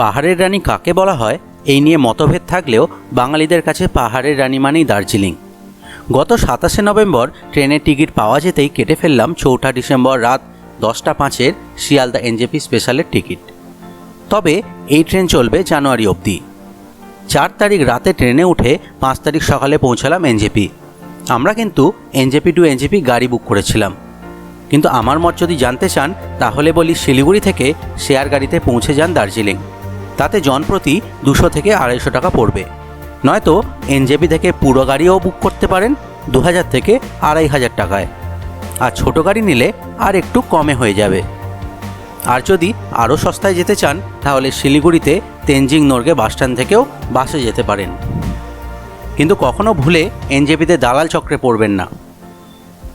পাহাড়ের রানী কাকে বলা হয়? এই নিয়ে মতভেদ থাকলেও বাঙালিদের কাছে পাহাড়ের রানী মানেই দার্জিলিং। গত সাতাশে নভেম্বর ট্রেনের টিকিট পাওয়া যেতেই কেটে ফেললাম চৌঠা ডিসেম্বর রাত দশটা পাঁচের শিয়ালদা এনজেপি স্পেশালের টিকিট। তবে এই ট্রেন চলবে জানুয়ারি অবধি। চার তারিখ রাতে ট্রেনে উঠে পাঁচ তারিখ সকালে পৌঁছালাম এনজেপি। আমরা কিন্তু এনজেপি টু এনজেপি গাড়ি বুক করেছিলাম। কিন্তু আমার মত যদি জানতে চান, তাহলে বলি শিলিগুড়ি থেকে শেয়ার গাড়িতে পৌঁছে যান দার্জিলিং। তাতে জনপ্রতি দুশো থেকে আড়াইশো টাকা পড়বে। নয়তো এনজেপি থেকে পুরো গাড়িও বুক করতে পারেন দু হাজার থেকে আড়াই হাজার টাকায়। আর ছোট গাড়ি নিলে আর একটু কমে হয়ে যাবে। আর যদি আরও সস্তায় যেতে চান, তাহলে শিলিগুড়িতে তেনজিং নোরগে বাসস্ট্যান্ড থেকেও বাসে যেতে পারেন। কিন্তু কখনো ভুলে এনজেপিতে দালাল চক্রে পড়বেন না।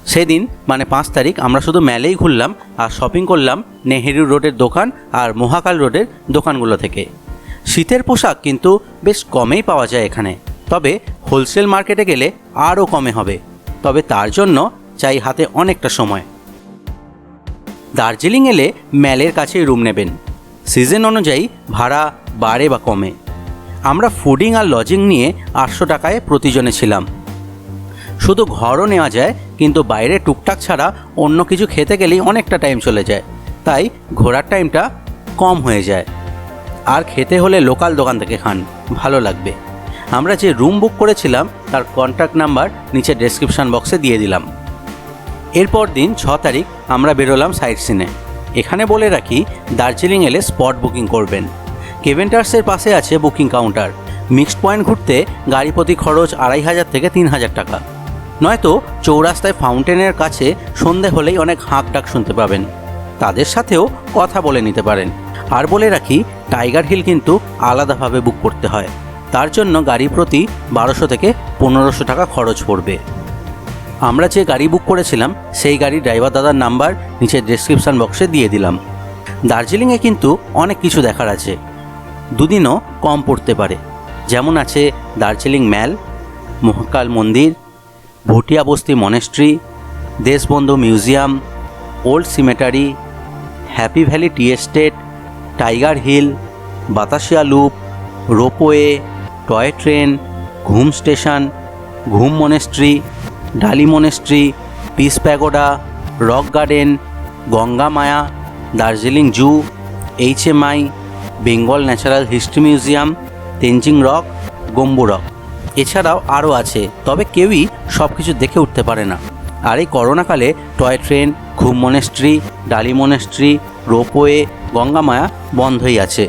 সেদিন মানে পাঁচ তারিখ, আমরা শুধু মেলেই ঘুরলাম আর শপিং করলাম নেহেরু রোডের দোকান আর মহাকাল রোডের দোকানগুলো থেকে। শীতের পোশাক কিন্তু বেশ কমেই পাওয়া যায় এখানে। তবে হোলসেল মার্কেটে গেলে আরও কমে হবে। তবে তার জন্য চাই হাতে অনেকটা সময়। দার্জিলিং এলে ম্যালের কাছেই রুম নেবেন। সিজন অনুযায়ী ভাড়া বাড়ে বা কমে। আমরা ফুডিং আর লজিং নিয়ে আটশো টাকায় প্রতিজনে ছিলাম। শুধু ঘরও নেওয়া যায়, কিন্তু বাইরে টুকটাক ছাড়া অন্য কিছু খেতে গেলেই অনেকটা টাইম চলে যায়। তাই ঘোরার টাইমটা কম হয়ে যায়। আর খেতে হলে লোকাল দোকান থেকে খান, ভালো লাগবে। আমরা যে রুম বুক করেছিলাম, তার কন্ট্যাক্ট নাম্বার নিচে ডেসক্রিপশন বক্সে দিয়ে দিলাম। এরপর দিন ছ তারিখ আমরা বেরোলাম সাইট সিনে এখানে বলে রাখি, দার্জিলিং এলে স্পট বুকিং করবেন। কেভেন্টার্সের পাশে আছে বুকিং কাউন্টার। মিক্সড পয়েন্ট ঘুরতে গাড়ি প্রতি খরচ আড়াই হাজার থেকে তিন হাজার টাকা। নয়তো চৌরাস্তায় ফাউন্টেনের কাছে সন্ধে হলেই অনেক হাঁক ডাক শুনতে পাবেন। তাদের সাথেও কথা বলে নিতে পারেন। আর বলে রাখি টাইগার হিল কিন্তু আলাদাভাবে বুক করতে হয়। তার জন্য গাড়ি প্রতি বারোশো থেকে পনেরোশো টাকা খরচ পড়বে। আমরা যে গাড়ি বুক করেছিলাম, সেই গাড়ির ড্রাইভার দাদার নাম্বার নিচে ডেসক্রিপশন বক্সে দিয়ে দিলাম। দার্জিলিংয়ে কিন্তু অনেক কিছু দেখার আছে। দুদিনও কম পড়তে পারে। যেমন আছে দার্জিলিং ম্যাল, মহাকাল মন্দির, ভুটিয়া বস্তি monastery, Deshbandhu museum, old cemetery, happy valley tea estate tiger hill, Batasia loop, ropeway, toy train, Ghum station, Ghum monastery, Dali monastery, peace pagoda, rock garden, Ganga Maya, Darjeeling zoo HMI Bengal natural history museum, Tenzing rock, Gombu rock. এছাড়াও আরও আছে, তবে কেউই সব কিছু দেখে উঠতে পারে না। আর এই করোনাকালে toy train, Ghum monastery Dali monastery ropeway Gangamaya বন্ধই আছে।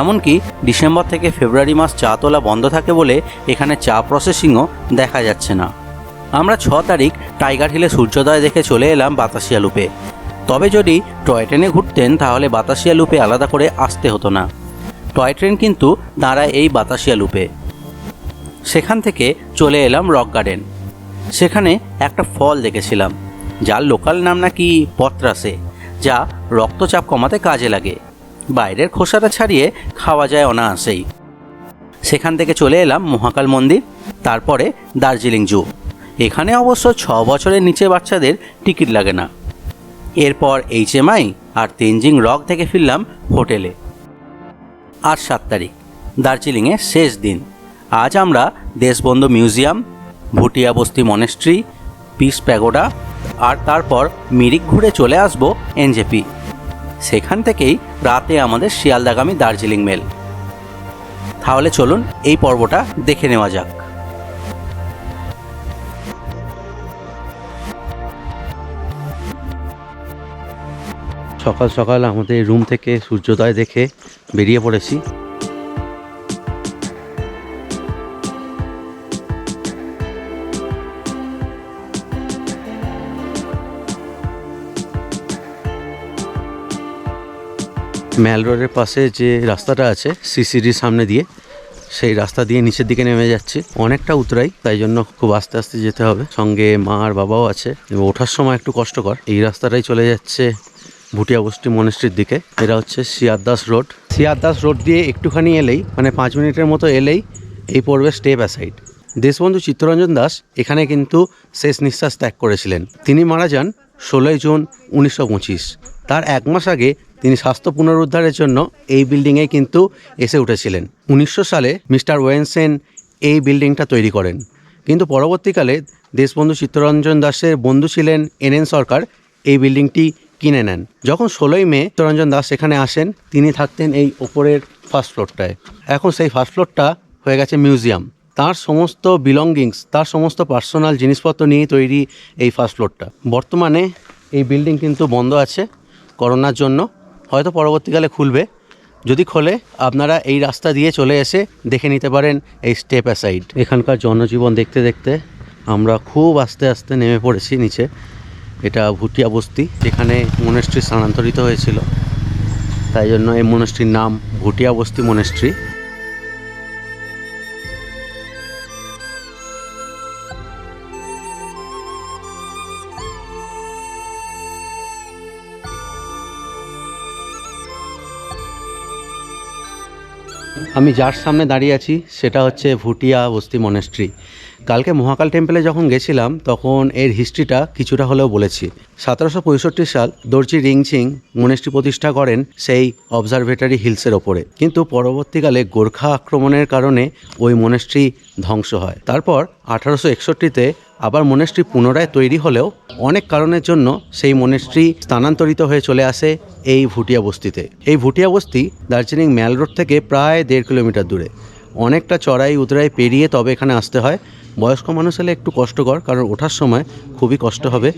এমনকি ডিসেম্বর থেকে ফেব্রুয়ারি মাস চা তোলা বন্ধ থাকে বলে এখানে চা প্রসেসিংও দেখা যাচ্ছে না। আমরা ছ তারিখ টাইগার হিলে সূর্যোদয় দেখে চলে এলাম বাতাসিয়া লুপে। তবে যদি টয় ট্রেনে ঘুরতেন তাহলে বাতাসিয়া লুপে আলাদা করে আসতে হতো না। টয় ট্রেন কিন্তু দাঁড়ায় এই বাতাসিয়া লুপে। সেখান থেকে চলে এলাম রক গার্ডেন। সেখানে একটা ফল দেখেছিলাম, যার লোকাল নাম নাকি পত্রাসে, যা রক্তচাপ কমাতে কাজে লাগে। বাইরের খোসাটা ছাড়িয়ে খাওয়া যায় অনায়াসেই। সেখান থেকে চলে এলাম মহাকাল মন্দির, তারপরে দার্জিলিং জু। এখানে অবশ্য ছ বছরের নিচে বাচ্চাদের টিকিট লাগে না। এরপর এইচএমআই আর তেনজিং রক থেকে ফিরলাম হোটেলে। আজ সাত তারিখ দার্জিলিংয়ে শেষ দিন। আজ আমরা দেশবন্ধু মিউজিয়াম ভুটিয়া বস্তি মনেস্ট্রি, পিস প্যাগোডা, আর তারপর মিরিক ঘুরে চলে আসব এনজেপি। সেখান থেকেই রাতে আমাদের শিয়ালদাগামী দার্জিলিং মেল। তাহলে চলুন এই পর্বটা দেখে নেওয়া যাক। সকাল সকাল আমাদের রুম থেকে সূর্যোদয় দেখে বেরিয়ে পড়েছি। ম্যাল রোডের পাশে যে রাস্তাটা আছে, সিসিডির সামনে দিয়ে, সেই রাস্তা দিয়ে নিচের দিকে নেমে যাচ্ছে। অনেকটা উতরাই, তাই জন্য খুব আস্তে আস্তে যেতে হবে। সঙ্গে মা আর বাবাও আছে। ওঠার সময় একটু কষ্টকর। এই রাস্তাটাই চলে যাচ্ছে ভুটিয়া বস্তি মনেস্ট্রির দিকে। এটা হচ্ছে সিয়ারদাস রোড। সিয়ারদাস রোড দিয়ে একটুখানি এলেই মানে পাঁচ মিনিটের মতো এলেই, এই পড়বে স্টেপ অ্যাসাইড। দেশবন্ধু চিত্তরঞ্জন দাস এখানে কিন্তু শেষ নিঃশ্বাস ত্যাগ করেছিলেন। তিনি মারা যান ষোলোই জুন উনিশশো পঁচিশ। তার এক মাস আগে তিনি স্বাস্থ্য পুনরুদ্ধারের জন্য এই বিল্ডিংয়ে কিন্তু এসে উঠেছিলেন। উনিশশো সালে মিস্টার ওয়েনসেন এই বিল্ডিংটা তৈরি করেন। কিন্তু পরবর্তীকালে দেশবন্ধু চিত্তরঞ্জন দাসের বন্ধু ছিলেন এন এন সরকার, এই বিল্ডিংটি কিনে নেন। যখন ষোলোই মে চিত্তরঞ্জন দাস এখানে আসেন, তিনি থাকতেন এই ওপরের ফার্স্ট ফ্লোরটায় এখন সেই ফার্স্ট ফ্লোরটা হয়ে গেছে মিউজিয়াম তার সমস্ত বিলঙ্গিংস তার সমস্ত পার্সোনাল জিনিসপত্র নিয়ে তৈরি এই ফার্স্ট ফ্লোরটা বর্তমানে এই বিল্ডিং কিন্তু বন্ধ আছে, করোনার জন্য। হয়তো পরবর্তীকালে খুলবে। যদি খোলে, আপনারা এই রাস্তা দিয়ে চলে এসে দেখে নিতে পারেন এই স্টেপ অ্যাসাইড এখানকার জনজীবন দেখতে দেখতে আমরা খুব আস্তে আস্তে নেমে পড়েছি নিচে। এটা ভুটিয়া বস্তি, যেখানে মনেস্ট্রি স্থানান্তরিত হয়েছিল। তাই জন্য এই মনেস্ট্রির নাম ভুটিয়া বস্তি মনেস্ট্রি আমি যার সামনে দাঁড়িয়ে আছি সেটা হচ্ছে ভুটিয়া বস্তি মনেস্ট্রি। কালকে মহাকাল টেম্পলে যখন গেছিলাম, তখন এর হিস্ট্রিটা কিছুটা হলেও বলেছি। সতেরোশো পঁয়ষট্টি সাল দর্জি রিংচিং মনেস্ট্রি প্রতিষ্ঠা করেন সেই অবজারভেটরি হিলসের ওপরে। কিন্তু পরবর্তীকালে গোর্খা আক্রমণের কারণে ওই মনেস্ট্রি ধ্বংস হয়। তারপর আঠারোশো একষট্টিতে আবার মনেস্ট্রি পুনরায় তৈরি হলেও অনেক কারণের জন্য সেই মনেস্ট্রি স্থানান্তরিত হয়ে চলে আসে এই ভুটিয়া বস্তিতে। এই ভুটিয়া বস্তি দার্জিলিং ম্যাল রোড থেকে প্রায় দেড় কিলোমিটার দূরে। অনেকটা চড়াই উতরাই পেরিয়ে তবে এখানে আসতে হয়। বয়স্ক মানুষ হলে একটু কষ্টকর, কারণ ওঠার সময় খুবই কষ্ট হবে।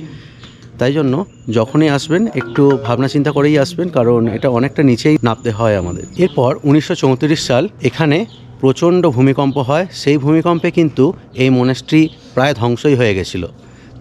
তাই জন্য যখনই আসবেন, একটু ভাবনা চিন্তা করেই আসবেন, কারণ এটা অনেকটা নিচেই নামতে হয় আমাদের। এরপর উনিশশো চৌত্রিশ সাল, এখানে প্রচণ্ড ভূমিকম্প হয়। সেই ভূমিকম্পে কিন্তু এই মনেস্ট্রি প্রায় ধ্বংসই হয়ে গেছিল।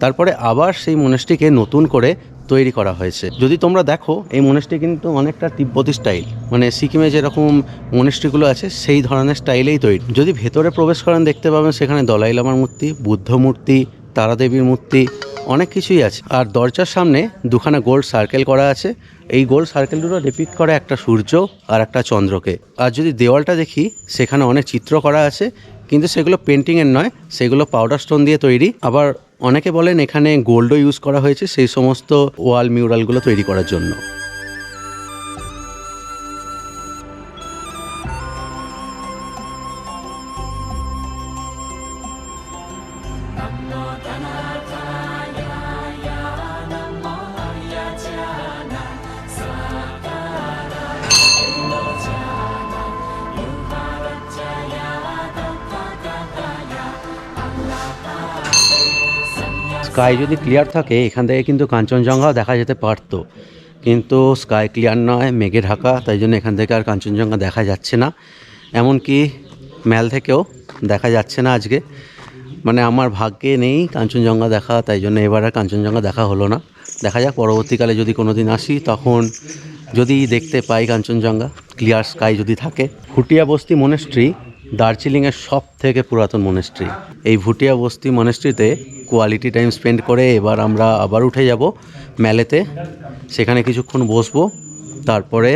তারপরে আবার সেই মনেস্ট্রিকে নতুন করে তৈরি করা হয়েছে। যদি তোমরা দেখো, এই মনেস্ট্রি কিন্তু অনেকটা তিব্বতী স্টাইল। মানে সিকিমে যেরকম মনেস্ট্রিগুলো আছে, সেই ধরনের স্টাইলেই তৈরি। যদি ভেতরে প্রবেশ করেন, দেখতে পাবেন সেখানে দলাই লামার মূর্তি, বুদ্ধ মূর্তি, তারাদেবীর মূর্তি, অনেক কিছুই আছে। আর দরজার সামনে দুখানা গোল্ড সার্কেল করা আছে। এই গোল সার্কেলগুলো রিপিট করে একটা সূর্য আর একটা চন্দ্রকে। আর যদি দেওয়ালটা দেখি, সেখানে অনেক চিত্র করা আছে। কিন্তু সেগুলো পেন্টিংয়ের নয়, সেগুলো পাউডার স্টোন দিয়ে তৈরি। আবার অনেকে বলেন এখানে গোল্ডও ইউজ করা হয়েছে সেই সমস্ত ওয়াল মিউরালগুলো তৈরি করার জন্য। স্কাই যদি ক্লিয়ার থাকে, এখান থেকে কিন্তু কাঞ্চনজঙ্ঘাও দেখা যেতে পারতো। কিন্তু স্কাই ক্লিয়ার নয় মেঘে ঢাকা তাই জন্য এখান থেকে আর কাঞ্চনজঙ্ঘা দেখা যাচ্ছে না। এমনকি ম্যাল থেকেও দেখা যাচ্ছে না আজকে। মানে আমার ভাগ্যে নেই কাঞ্চনজঙ্ঘা দেখা, তাই জন্য এবার আর কাঞ্চনজঙ্ঘা দেখা হলো না। দেখা যাক, পরবর্তীকালে যদি কোনো দিন আসি, তখন যদি দেখতে পাই কাঞ্চনজঙ্ঘা, ক্লিয়ার স্কাই যদি থাকে। ভুটিয়া বস্তি মনেস্ট্রি দার্জিলিংয়ের সব থেকে পুরাতন মনেস্ট্রি এই ভুটিয়া বস্তি মনেস্ট্রিতে কোয়ালিটি টাইম স্পেন্ড করে এবার আমরা আবার উঠে যাব মেলেতে। সেখানে কিছুক্ষণ বসবো, তারপরে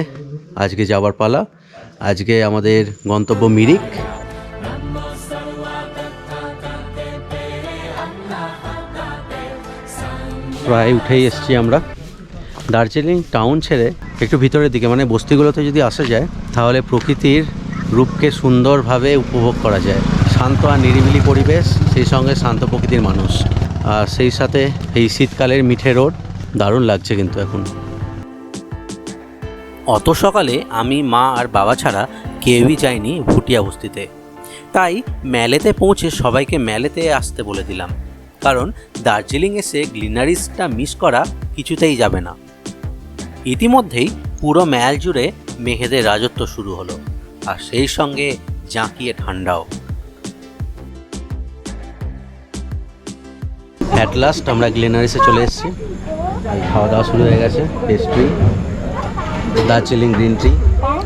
আজকে যাবার পালা। আজকে আমাদের গন্তব্য মিরিক। প্রায় উঠেই এসছি আমরা। দার্জিলিং টাউন ছেড়ে একটু ভিতরের দিকে মানে বস্তিগুলোতে যদি আসা যায়, তাহলে প্রকৃতির রূপকে সুন্দরভাবে উপভোগ করা যায়। শান্ত আর নিরিবিলি পরিবেশ, সেই সঙ্গে শান্ত প্রকৃতির মানুষ। আর সেই সাথে এই শীতকালের মিঠে রোড দারুণ লাগছে কিন্তু এখন। অত সকালে আমি মা আর বাবা ছাড়া কেউই যায়নি ভুটিয়া বস্তিতে। তাই ম্যালেতে পৌঁছে সবাইকে ম্যালেতে আসতে বলে দিলাম। কারণ দার্জিলিং এসে গ্লিনারিসটা মিস করা কিছুতেই যাবে না। ইতিমধ্যেই পুরো ম্যাল জুড়ে মেহেদের রাজত্ব শুরু হলো। আর সেই সঙ্গে জাঁকিয়ে ঠান্ডাও। অ্যাট লাস্ট আমরা গ্লেনারিসে চলে এসেছি। খাওয়া দাওয়া শুরু হয়ে গেছে। পেস্ট্রি দার্জিলিং গ্রিন টি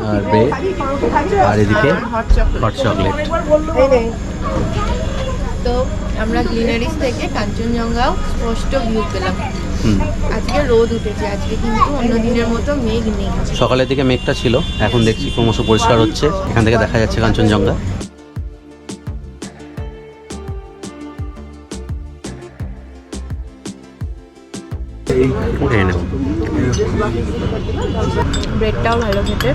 আর ব্রেড আর এদিকে হট চকলেট তো আমরা গ্লিনারিস থেকে কাঞ্চনজঙ্ঘাও স্পষ্ট ভিউ পেলাম। আজকে রোদ উঠেছে। আজকে কিন্তু অন্য দিনের মতো মেঘ নেই। সকালের দিকে মেঘটা ছিল। এখন দেখছি ক্রমশ পরিষ্কার হচ্ছে। এখান থেকে দেখা যাচ্ছে কাঞ্চনজঙ্ঘা উঠে নেব। ব্রেডটাও ভালো খেতে।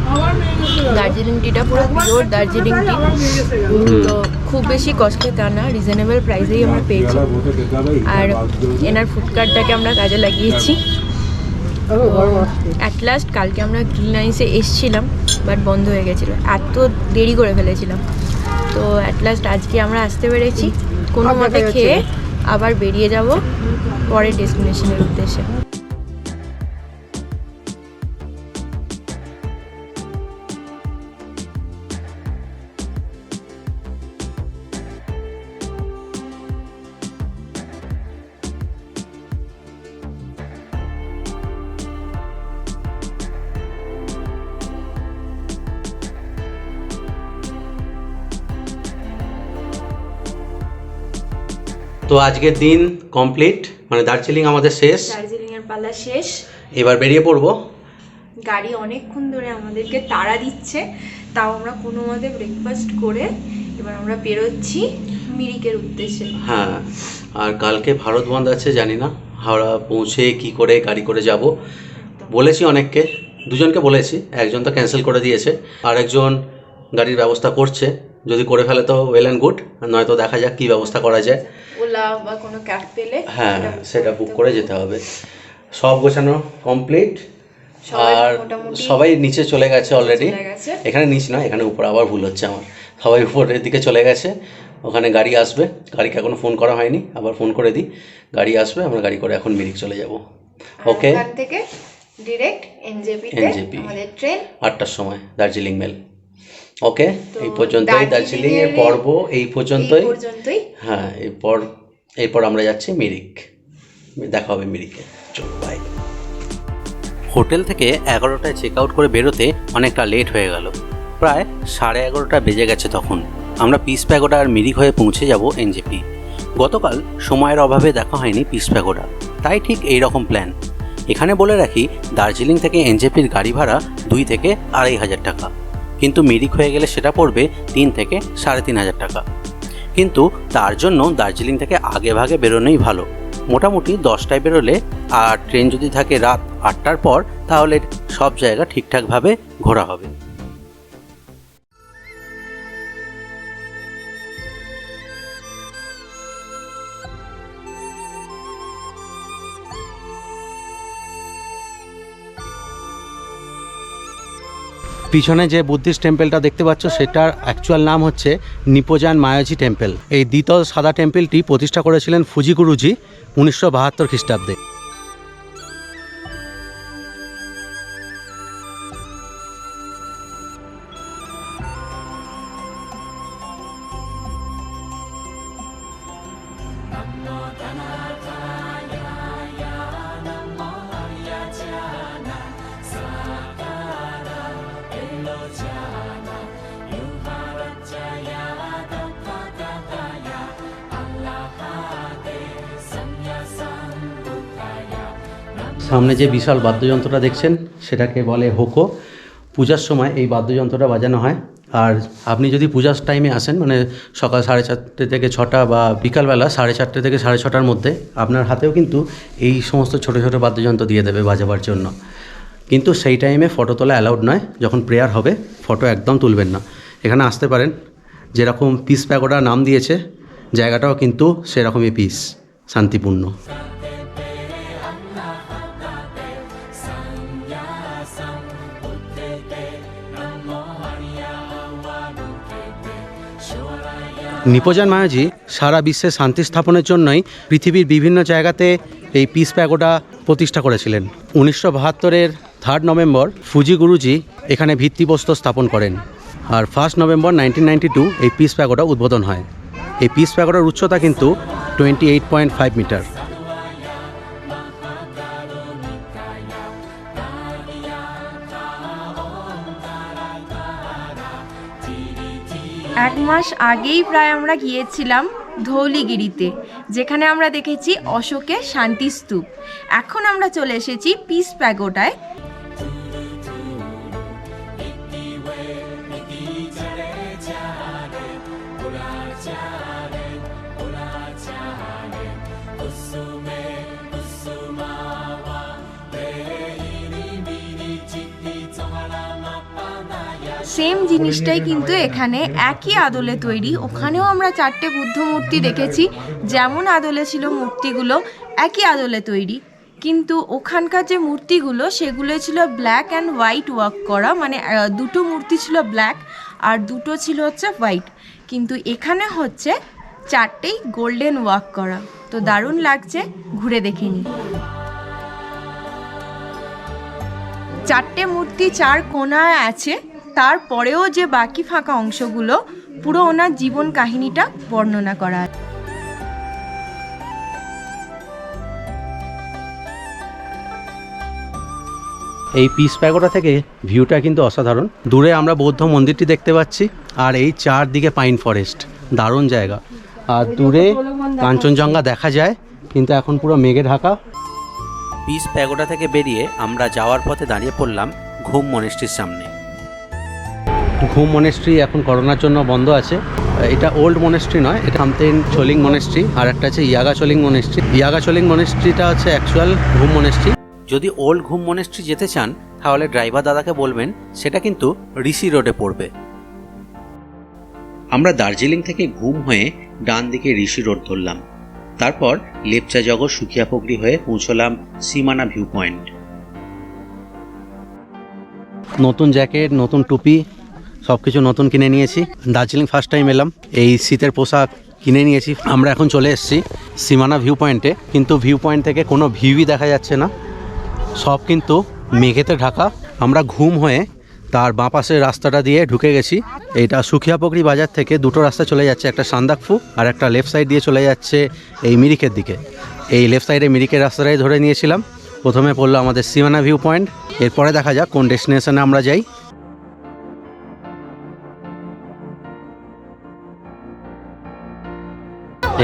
দার্জিলিং টিটা পুরো পিওর দার্জিলিং টি তো খুব বেশি কস্টলি তা না রিজনেবল প্রাইসেই আমরা পেয়েছি। আর এনার ফুড কার্টটাকে আমরা কাজে লাগিয়েছি। অ্যাট লাস্ট কালকে আমরা গ্রিন লাইন্সে এসছিলাম বাট বন্ধ হয়ে গেছিল। এত দেরি করে ফেলেছিলাম। তো অ্যাট লাস্ট আজকে আমরা আসতে পেরেছি। কোনো মতে খেয়ে আবার বেরিয়ে যাব। পরের ডেস্টিনেশনের উদ্দেশ্যে। তো আজকের দিন কমপ্লিট মানে দার্জিলিং আমাদের শেষ। দার্জিলিংয়ের পালা শেষ। এবার বেরিয়ে পড়ব। গাড়ি অনেকক্ষণ ধরে আমাদেরকে তাড়া দিচ্ছে তাও আমরা কোনো মতে ব্রেকফাস্ট করে এবার আমরা বেরোচ্ছি মিরিকের উদ্দেশ্যে। হ্যাঁ আর কালকে ভারত বন্ধ আছে জানি না। হাওড়া পৌঁছে কি করে গাড়ি করে যাব। বলেছি অনেককে দুজনকে বলেছি একজন তো ক্যান্সেল করে দিয়েছে আর একজন গাড়ির ব্যবস্থা করছে। যদি করে ফেলে তো ওয়েল অ্যান্ড গুড নয়তো দেখা যাক কী ব্যবস্থা করা যায়। ওলা বা কোনো ক্যাব পেলে হ্যাঁ সেটা বুক করে যেতে হবে। সব গোছানো কমপ্লিট আর সবাই নিচে চলে গেছে অলরেডি এখানে নিচ নয় এখানে উপর আবার ভুল হচ্ছে আমার। সবাই উপরের দিকে চলে গেছে। ওখানে গাড়ি আসবে। গাড়িকে এখনও ফোন করা হয়নি। আবার ফোন করে দিই। গাড়ি আসবে আমরা গাড়ি করে এখন মিরিক চলে যাব। ওকে থেকে ডিরেক্ট এনজেপি তে ট্রেন আটটার সময় দার্জিলিং মেল। ওকে এই পর্যন্তই দার্জিলিং এর পর্ব এই পর্যন্তই। এই পর্যন্তই। হ্যাঁ এরপর আমরা যাচ্ছি মিরিক। দেখা হবে মিরিকে। চলো বাই হোটেল থেকে এগারোটায় চেক আউট করে বেরোতে অনেকটা লেট হয়ে গেল। প্রায় সাড়ে এগারোটা বেজে গেছে তখন। আমরা পিস প্যাগোডা আর মিরিক হয়ে পৌঁছে যাব এনজেপি গতকাল সময়ের অভাবে দেখা হয়নি পিস প্যাগোডা তাই ঠিক এই রকম প্ল্যান এখানে বলে রাখি, দার্জিলিং থেকে এনজেপির গাড়ি ভাড়া দুই থেকে আড়াই হাজার টাকা। কিন্তু মিরিক হয়ে গেলে সেটা পড়বে তিন থেকে সাড়ে তিন হাজার টাকা। কিন্তু তার জন্য দার্জিলিং থেকে আগে ভাগে বেরোনোই ভালো। মোটামুটি দশটায় বেরোলে আর ট্রেন যদি থাকে রাত আটটার পর, তাহলে সব জায়গা ঠিকঠাকভাবে ঘোরা হবে। পিছনে যে বুদ্ধিস্ট টেম্পেলটা দেখতে পাচ্ছ, সেটার অ্যাকচুয়াল নাম হচ্ছে নিপোজান মায়াজি টেম্পেল। এই দ্বিতল সাদা টেম্পেলটি প্রতিষ্ঠা করেছিলেন ফুজিগুরুজি উনিশশো বাহাত্তর খ্রিস্টাব্দে। সামনে যে বিশাল বাদ্যযন্ত্রটা দেখছেন, সেটাকে বলে হোকো। পূজার সময় এই বাদ্যযন্ত্রটা বাজানো হয়। আর আপনি যদি পূজার টাইমে আসেন মানে সকাল সাড়ে চারটে থেকে ছটা বা বিকালবেলা সাড়ে চারটে থেকে সাড়ে ছটার মধ্যে, আপনার হাতেও কিন্তু এই সমস্ত ছোটো ছোটো বাদ্যযন্ত্র দিয়ে দেবে বাজাবার জন্য। কিন্তু সেই টাইমে ফটো তোলা অ্যালাউড নয়। যখন প্রেয়ার হবে ফটো একদম তুলবেন না। এখানে আসতে পারেন, যেরকম পিস প্যাগোডা নাম দিয়েছে, জায়গাটাও কিন্তু সেরকমই পিস শান্তিপূর্ণ। নিপোজান মায়াজি সারা বিশ্বে শান্তি স্থাপনের জন্যই পৃথিবীর বিভিন্ন জায়গাতে এই পিস প্যাগোডা প্রতিষ্ঠা করেছিলেন। উনিশশো বাহাত্তরের থার্ড নভেম্বর ফুজি গুরুজি এখানে ভিত্তিপ্রস্তর স্থাপন করেন আর first November nineteen ninety two এই পিস প্যাগোডা উদ্বোধন হয়। এই পিস প্যাগোডার উচ্চতা কিন্তু twenty eight point five metre এক মাস আগেই প্রায় আমরা গিয়েছিলাম ধৌলিগিরিতে, যেখানে আমরা দেখেছি অশোকের শান্তিস্তূপ। এখন আমরা চলে এসেছি পিস প্যাগোডায় সেম জিনিসটাই কিন্তু এখানে একই আদলে তৈরি। ওখানেও আমরা চারটে বুদ্ধ মূর্তি দেখেছি, যেমন আদলে ছিল মূর্তিগুলো, একই আদলে তৈরি। কিন্তু ওখানকার যে মূর্তিগুলো সেগুলো ছিল ব্ল্যাক অ্যান্ড হোয়াইট ওয়ার্ক করা মানে দুটো মূর্তি ছিল ব্ল্যাক আর দুটো ছিল হচ্ছে হোয়াইট কিন্তু এখানে হচ্ছে চারটেই গোল্ডেন ওয়ার্ক করা। তো দারুণ লাগছে, ঘুরে দেখে নিই চারটে মূর্তি চার কোণায় আছে তারপরেও যে বাকি ফাঁকা অংশগুলো পুরো ওনার জীবন কাহিনীটা বর্ণনা করা এই পিস প্যাগোটা থেকে ভিউটা কিন্তু অসাধারণ। দূরে আমরা বৌদ্ধ মন্দিরটি দেখতে পাচ্ছি আর এই চারদিকে পাইন ফরেস্ট দারুণ জায়গা। আর দূরে কাঞ্চনজঙ্ঘা দেখা যায় কিন্তু এখন পুরো মেঘে ঢাকা। পিস প্যাগোটা থেকে বেরিয়ে আমরা যাওয়ার পথে দাঁড়িয়ে পড়লাম ঘুম মনেস্ট্রির সামনে। ঘুম মনেস্ট্রি এখন করোনার জন্য বন্ধ আছে। এটা ওল্ড মনেস্ট্রি নয়, এটা সামথিং চলিং মনেস্ট্রি, আর একটা আছে ইয়াগা চলিং মনেস্ট্রি। ইয়াগা চলিং মনেস্ট্রিটা হচ্ছে অ্যাকচুয়াল ঘুম মনেস্ট্রি। যদি ওল্ড ঘুম মনেস্ট্রি যেতে চান, তাহলে ড্রাইভার দাদাকে বলবেন, সেটা কিন্তু ঋষি রোডে পড়বে। আমরা দার্জিলিং থেকে ঘুম হয়ে ডান দিকে ঋষি রোড ধরলাম। তারপর লেপচা জগৎ সুখিয়াপগড়ি হয়ে পৌঁছলাম সীমানা ভিউ পয়েন্ট নতুন জ্যাকেট নতুন টুপি সব কিছু নতুন কিনে নিয়েছি। দার্জিলিং ফার্স্ট টাইম এলাম। এই শীতের পোশাক কিনে নিয়েছি। আমরা এখন চলে এসেছি সীমানা ভিউ পয়েন্টে কিন্তু ভিউ পয়েন্ট থেকে কোনো ভিউই দেখা যাচ্ছে না। সব কিন্তু মেঘেতে ঢাকা। আমরা ঘুম হয়ে তার বাঁ পাশের রাস্তাটা দিয়ে ঢুকে গেছি। এটা সুখিয়াপকড়ি বাজার থেকে দুটো রাস্তা চলে যাচ্ছে। একটা সান্দাকফু আর একটা লেফট সাইড দিয়ে চলে যাচ্ছে এই মিরিকের দিকে। এই লেফট সাইডে মিরিকের রাস্তাটাই ধরে নিয়েছিলাম। প্রথমে পড়ল আমাদের সীমানা ভিউ পয়েন্ট এরপরে দেখা যাক কোন ডেস্টিনেশনে আমরা যাই।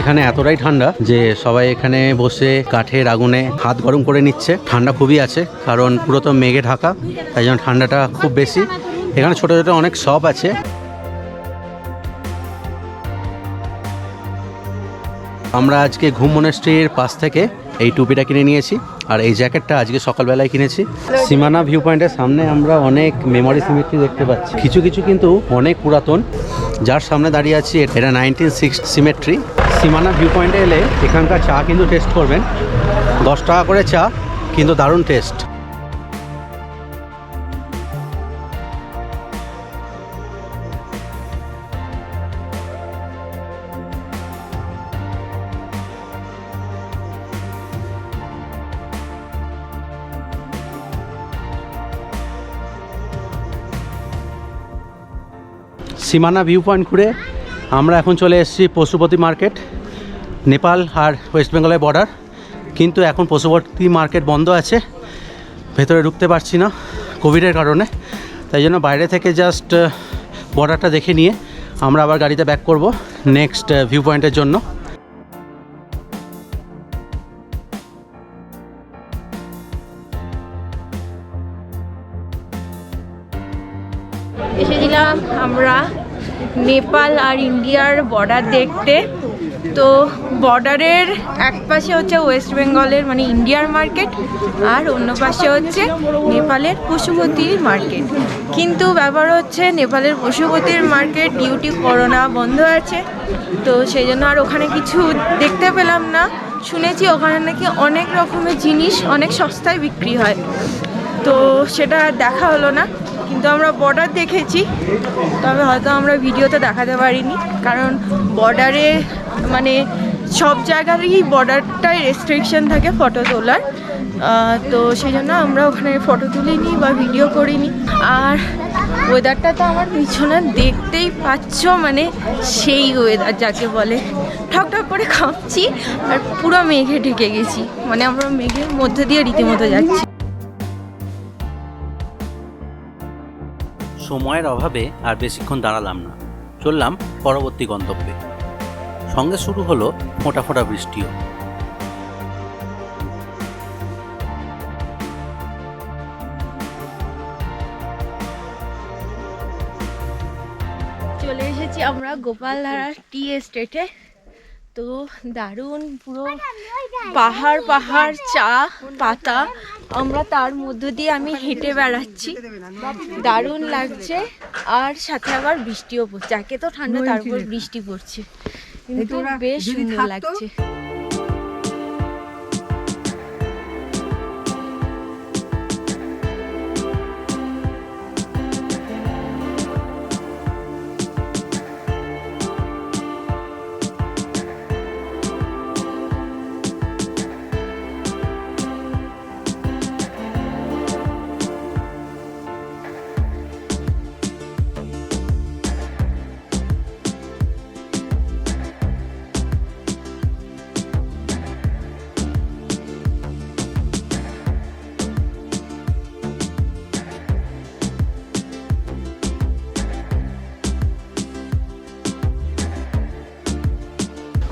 এখানে এতটাই ঠান্ডা যে সবাই এখানে বসে কাঠের আগুনে হাত গরম করে নিচ্ছে। ঠান্ডা খুবই আছে, কারণ পুরো তো মেঘে ঢাকা, তাই জন্য ঠান্ডাটা খুব বেশি। এখানে ছোটো ছোটো অনেক শপ আছে। আমরা আজকে ঘুম মনেস্ট্রির পাশ থেকে এই টুপিটা কিনে নিয়েছি, আর এই জ্যাকেটটা আজকে সকালবেলায় কিনেছি। সীমানা ভিউ পয়েন্টের সামনে আমরা অনেক মেমোরি সিমেট্রি দেখতে পাচ্ছি। কিছু কিছু কিন্তু অনেক পুরাতন, যার সামনে দাঁড়িয়ে আছি, এটা নাইনটিন সিক্স সিমেট্রি সীমানা ভিউ পয়েন্টে এলে এখানকার চা কিন্তু টেস্ট করবেন। দশ টাকা করে চা, কিন্তু দারুণ টেস্ট সীমানা ভিউ পয়েন্ট ঘুরে আমরা এখন চলে এসেছি পশুপতি মার্কেট, নেপাল আর ওয়েস্ট বেঙ্গলের বর্ডার কিন্তু এখন পশুপতি মার্কেট বন্ধ আছে, ভেতরে ঢুকতে পারছি না কোভিডের কারণে। তাই জন্য বাইরে থেকে জাস্ট বর্ডারটা দেখে নিয়ে আমরা আবার গাড়িতে ব্যাক করব নেক্সট ভিউ পয়েন্টের জন্য। নেপাল আর ইন্ডিয়ার বর্ডার দেখতে। তো বর্ডারের এক পাশে হচ্ছে ওয়েস্ট বেঙ্গলের মানে ইন্ডিয়ার মার্কেট আর অন্য পাশে হচ্ছে নেপালের পশুপতির মার্কেট কিন্তু ব্যাপার হচ্ছে নেপালের পশুপতির মার্কেট ডিউটি করোনা বন্ধ আছে। তো সেই জন্য আর ওখানে কিছু দেখতে পেলাম না। শুনেছি ওখানে নাকি অনেক রকমের জিনিস অনেক সস্তায় বিক্রি হয়। তো সেটা দেখা হলো না। কিন্তু আমরা বর্ডার দেখেছি, তবে হয়তো আমরা ভিডিওতে দেখাতে পারিনি। কারণ বর্ডারে মানে সব জায়গারই বর্ডারটায় রেস্ট্রিকশন থাকে ফটো তোলার। তো সেই জন্য আমরা ওখানে ফটো তুলিনি বা ভিডিও করিনি। আর ওয়েদারটা তো আমার পিছনে দেখতেই পাচ্ছ মানে সেই ওয়েদার যাকে বলে। ঠক ঠক করে কাঁপছি আর পুরো মেঘে ঢেকে গেছি। মানে আমরা মেঘের মধ্যে দিয়ে রীতিমতো যাচ্ছি। সময়ের অভাবে আর বেশিক্ষণ দাঁড়ালাম না। চললাম পরবর্তী গন্তব্যে। সঙ্গে শুরু হলো ফোঁটা ফোঁটা বৃষ্টিও। চলে এসেছি আমরা গোপালধারা টি এস্টেটে। তো দারুণ পুরো পাহাড় পাহাড়, চা, পাতা। আমরা তার মধ্য দিয়ে আমি হেঁটে বেড়াচ্ছি। দারুণ লাগছে। আর সাথে আবার বৃষ্টিও পড়ছে। একে তো ঠান্ডা তারপর বৃষ্টি পড়ছে। কিন্তু বেশ সুন্দর লাগছে।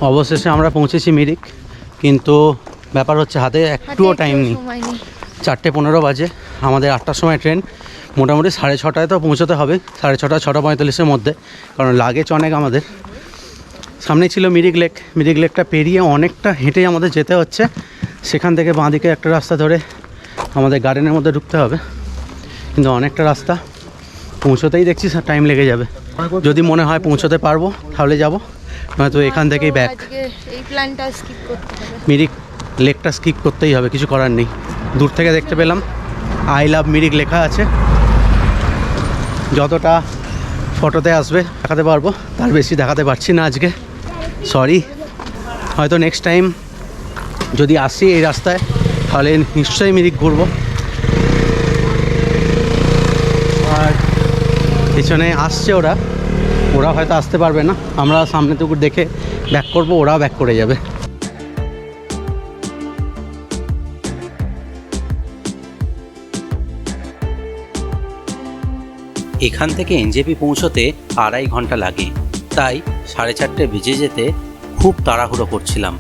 অবশেষে আমরা পৌঁছেছি মিরিক কিন্তু ব্যাপার হচ্ছে হাতে একটুও টাইম নেই। চারটে পনেরো বাজে আমাদের আটটার সময় ট্রেন মোটামুটি সাড়ে ছটায় তো পৌঁছতে হবে সাড়ে ছটা ছটা পঁয়তাল্লিশের মধ্যে কারণ লাগেজ অনেক আমাদের। সামনে ছিল মিরিক লেক মিরিক লেকটা পেরিয়ে অনেকটা হেঁটে আমাদের যেতে হচ্ছে সেখান থেকে বাঁদিকে একটা রাস্তা ধরে আমাদের গার্ডেনের মধ্যে ঢুকতে হবে কিন্তু অনেকটা রাস্তা পৌঁছতেই দেখছি টাইম লেগে যাবে। যদি মনে হয় পৌঁছতে পারব তাহলে যাব। নয়তো এখান থেকেই তো ব্যাক এই প্ল্যানটা স্কিপ করতে হবে। মিরিক লেকটা স্কিপ করতেই হবে কিছু করার নেই। দূর থেকে দেখতে পেলাম। আই লাভ মিরিক লেখা আছে। যতটা ফটোতে আসবে দেখাতে পারব। তার বেশি দেখাতে পারছি না আজকে। সরি হয়তো নেক্সট টাইম যদি আসি এই রাস্তায় তাহলে নিশ্চয়ই মিরিক ঘুরবো। আর পিছনে আসছে ওরা। ওরা হয়তো আসতে পারবে না। আমরা সামনে টুকু দেখে ব্যাক করব, ওরাও ব্যাক করে যাবে। এখান থেকে এনজেপি পৌঁছতে আড়াই ঘণ্টা লাগে। তাই সাড়ে চারটে বেজে যেতে খুব তাড়াহুড়ো করছিলাম।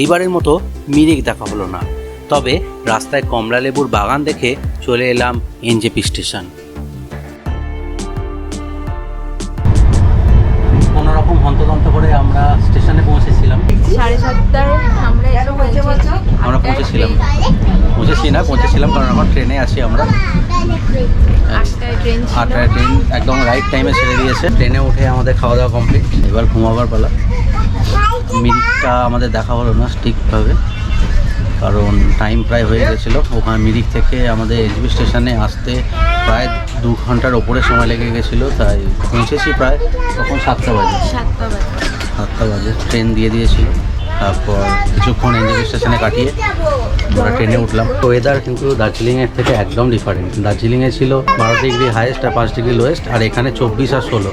এইবারের মতো মিরিক দেখা হলো না। তবে রাস্তায় কমলা লেবুর বাগান দেখে চলে এলাম এনজেপি স্টেশন। পৌঁছেছি না পৌঁছেছিলাম কারণ এখন ট্রেনে আছি আমরা। আটটায় ট্রেন ট্রেন একদম রাইট টাইমে ছেড়ে দিয়েছে। ট্রেনে উঠে আমাদের খাওয়া দাওয়া কমপ্লিট এবার ঘুমাবার পালা। মিরিকটা আমাদের দেখা হলো না ঠিকভাবে কারণ টাইম প্রায় হয়ে গেছিল। ওখানে মিরিক থেকে আমাদের এলবি স্টেশনে আসতে প্রায় দু ঘণ্টার ওপরে সময় লেগে গেছিল। তাই পৌঁছেছি প্রায় তখন সাতটা বাজে। সাতটা বাজে। সাতটা বাজে। ট্রেন দিয়ে দিয়েছিল। তারপর কিছুক্ষণ এনজেপি স্টেশনে কাটিয়ে আমরা ট্রেনে উঠলাম। ওয়েদার কিন্তু দার্জিলিংয়ের থেকে একদম ডিফারেন্ট দার্জিলিংয়ে ছিল বারো ডিগ্রি হাইয়েস্ট আর পাঁচ ডিগ্রি লোয়েস্ট আর এখানে চব্বিশ আর ষোলো।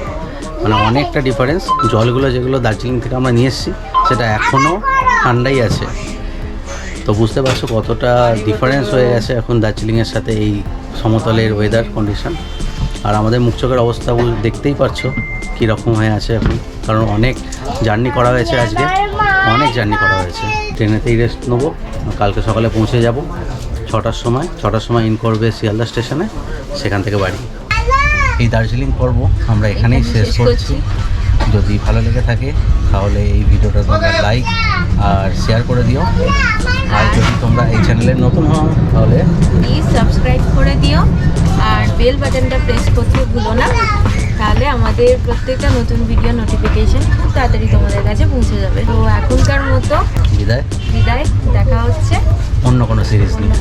মানে অনেকটা ডিফারেন্স জলগুলো যেগুলো দার্জিলিং থেকে আমরা নিয়ে এসেছি, সেটা এখনও ঠান্ডাই আছে। তো বুঝতে পারছ কতটা ডিফারেন্স হয়ে গেছে এখন দার্জিলিংয়ের সাথে এই সমতলের ওয়েদার কন্ডিশন আর আমাদের মুখ চোখের অবস্থা দেখতেই পারছ কীরকম হয়ে আছে এখন। কারণ অনেক জার্নি করা হয়েছে আজকে। অনেক জার্নি করা হয়েছে। ট্রেনেতেই রেস্ট নেব। কালকে সকালে পৌঁছে যাব। ছটার সময় ছটার সময় ইন করবে শিয়ালদা স্টেশনে সেখান থেকে বাড়ি। এই দার্জিলিং পর্ব আমরা এখানেই শেষ করছি। যদি ভালো লেগে থাকে তাহলে এই ভিডিওটা তোমরা লাইক আর শেয়ার করে দিও। আর যদি তোমরা এই চ্যানেলের নতুন হও তাহলে প্লিজ সাবস্ক্রাইব করে দিও। আর বেল বাটনটা প্রেস করতে ভুলো না। তাহলে আমাদের প্রত্যেকটা নতুন ভিডিও নোটিফিকেশন খুব তাড়াতাড়ি তোমাদের কাছে পৌঁছে যাবে। তো এখনকার মতো বিদায়। বিদায়। দেখা হচ্ছে অন্য কোনো সিরিজ নিয়ে।